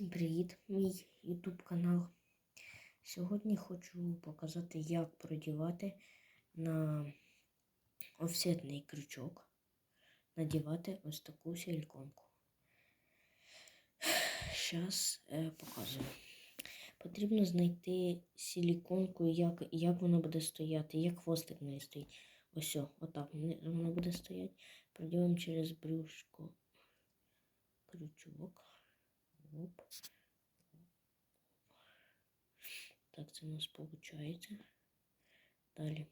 Всім привіт, мій YouTube канал. Сьогодні хочу показати, як продівати на офсетний крючок, надівати ось таку силіконку. Зараз е, показую. Потрібно знайти силіконку, як, як вона буде стояти, як хвостик в неї стоїть. Ось, о, отак вона буде стояти. Продіваємо через брюшко крючок. Оп. Так, це у нас виходить. Далі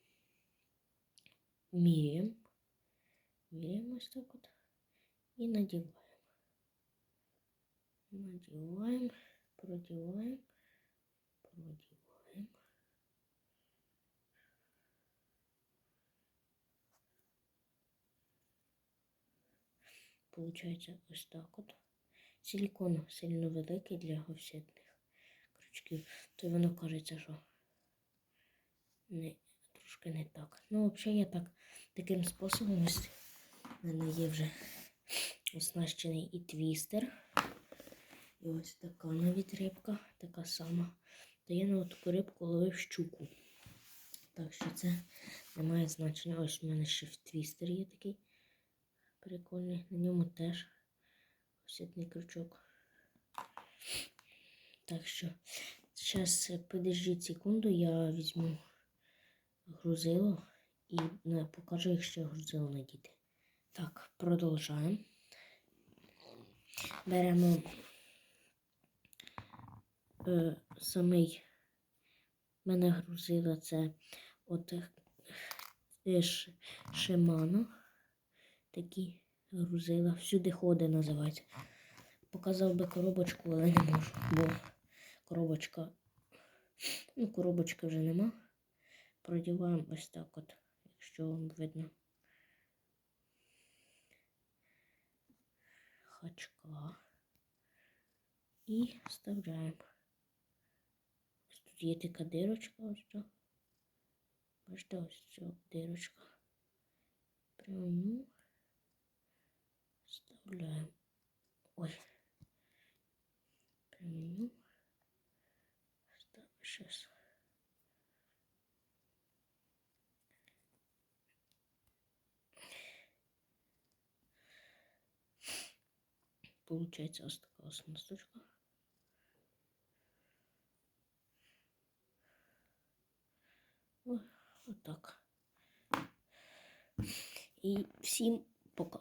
міряємо. Міряємо ось так от. І надіваємо. Надіваємо, продіваємо, продіваємо. Получається ось так от. Силікон сильно великий для офсетних крючків, то воно кажеться, що не, трошки не так. Ну, взагалі я так таким способом ось в мене є вже оснащений і твістер. І ось така навіть рибка, така сама. То я на таку рибку ловив щуку. Так що це не має значення. Ось у мене ще в твістер є такий прикольний. На ньому теж офсетний крючок. Так що, зараз подержіть секунду, я візьму грузило і не, покажу, як ще грузило надіти. Так, продовжаємо. Беремо е, самий мене грузило це от е, Шимано. Такі грузила. Всюди ходи називається. Показав би коробочку, але не можу, бо коробочка, ну, коробочки вже нема. Продіваємо ось так от, якщо вам видно. Хачка. І вставляємо. Ось тут є така дирочка, ось ця. Бачите, ось ця дирочка. Прямо вставляємо. Ой. Прямо. Ставимо сейчас. Получается ось така оснасточка. Ой, отак. І всім пока.